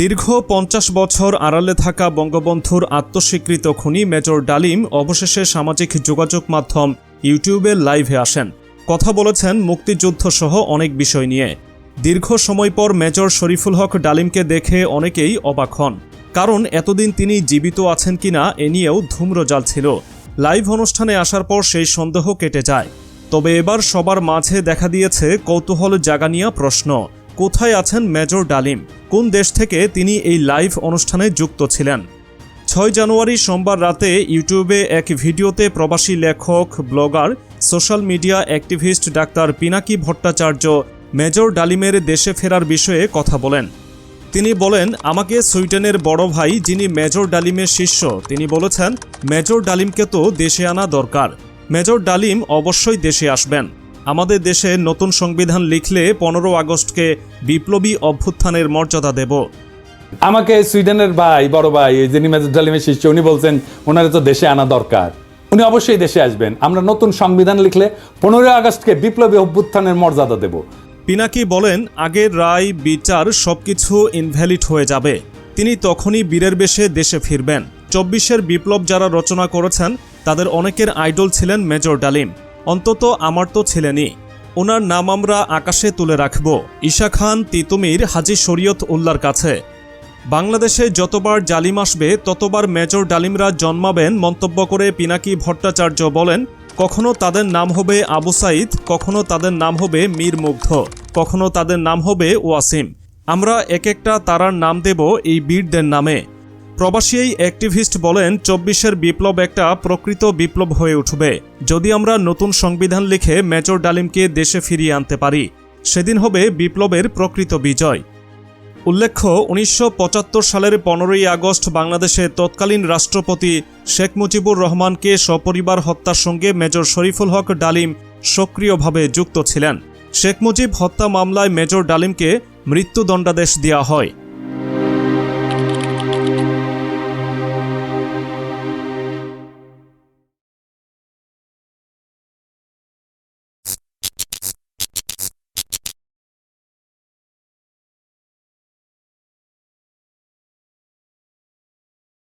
দীর্ঘ পঞ্চাশ বছর আড়ালে থাকা বঙ্গবন্ধুর আত্মস্বীকৃত খুনি মেজর ডালিম অবশেষে সামাজিক যোগাযোগ মাধ্যম ইউটিউবে লাইভে আসেন। কথা বলেছেন মুক্তিযুদ্ধ সহ অনেক বিষয় নিয়ে। দীর্ঘ সময় পর মেজর শরীফুল হক ডালিমকে দেখে অনেকেই অবাক হন। কারণ এতদিন তিনি জীবিত আছেন কিনা এ নিয়েও ধূম্রজাল ছিল। লাইভ অনুষ্ঠানে আসার পর সেই সন্দেহ কেটে যায়। তবে এবার সবার মাঝে দেখা দিয়েছে কৌতূহল জাগানিয়া প্রশ্ন, কোথায় আছেন মেজর ডালিম? কোন দেশ থেকে তিনি এই লাইভ অনুষ্ঠানে যুক্ত ছিলেন? ছয় জানুয়ারি সোমবার রাতে ইউটিউবে এক ভিডিওতে প্রবাসী লেখক, blogger, social media activist doctor Pinaki Bhattacharya major ডালিমের দেশে ফেরার বিষয়ে কথা বলেন। তিনি বলেন, আমাকে সুইডেনের বড় ভাই যিনি মেজর ডালিমের শিষ্য, তিনি বলেছেন, মেজর ডালিমকে তো দেশে আনা দরকার। মেজর ডালিম অবশ্যই দেশে আসবেন। আমাদের দেশে নতুন সংবিধান লিখলে পনেরো আগস্টকে বিপ্লবী অভ্যুত্থানের মর্যাদা দেব। আমাকে সুইডেনের ভাই বড় ভাই যিনি মেজর ডালিমের শিষ্য উনি বলছেন ওনারে তো দেশে আনা দরকার। উনি অবশ্যই দেশে আসবেন। আমরা নতুন সংবিধান লিখলে পনেরোই আগস্টকে বিপ্লবী অভ্যুত্থানের মর্যাদা দেব। পিনাকি বলেন আগের রায় বিচার সবকিছু ইনভ্যালিড হয়ে যাবে। তিনি তখনই বীরের বেশে দেশে ফিরবেন। চব্বিশের বিপ্লব যারা রচনা করেছেন তাদের অনেকের আইডল ছিলেন মেজর ডালিম। অন্তত আমার তো ছিলেনই ওনার নাম আমরা আকাশে তুলে রাখব। ঈশা খান, তিতুমির, হাজি শরীয়ত উল্লার কাছে। বাংলাদেশে যতবার জালিম আসবে, ততবার মেজর ডালিমরা জন্মাবেন মন্তব্য করে পিনাকি ভট্টাচার্য বলেন, কখনো তাদের নাম হবে আবু সাইদ কখনো তাদের নাম হবে মীর মুগ্ধ, কখনো তাদের নাম হবে ওয়াসিম। আমরা এক একটা তারার নাম দেব এই বীরদের নামে। প্রবাসী এই অ্যাক্টিভিস্ট বলেন, চব্বিশের বিপ্লব একটা প্রকৃত বিপ্লব হয়ে উঠবে। যদি আমরা নতুন সংবিধান লিখে মেজর ডালিমকে দেশে ফিরিয়ে আনতে পারি, সেদিন হবে বিপ্লবের প্রকৃত বিজয়। উল্লেখ্য, উনিশশো পঁচাত্তর সালের পনেরোই আগস্ট বাংলাদেশে তৎকালীন রাষ্ট্রপতি শেখ মুজিবুর রহমানকে সপরিবার হত্যার সঙ্গে মেজর শরীফুল হক ডালিম সক্রিয়ভাবে যুক্ত ছিলেন। শেখ মুজিব হত্যা মামলায় মেজর ডালিমকে মৃত্যুদণ্ডাদেশ দেওয়া হয়।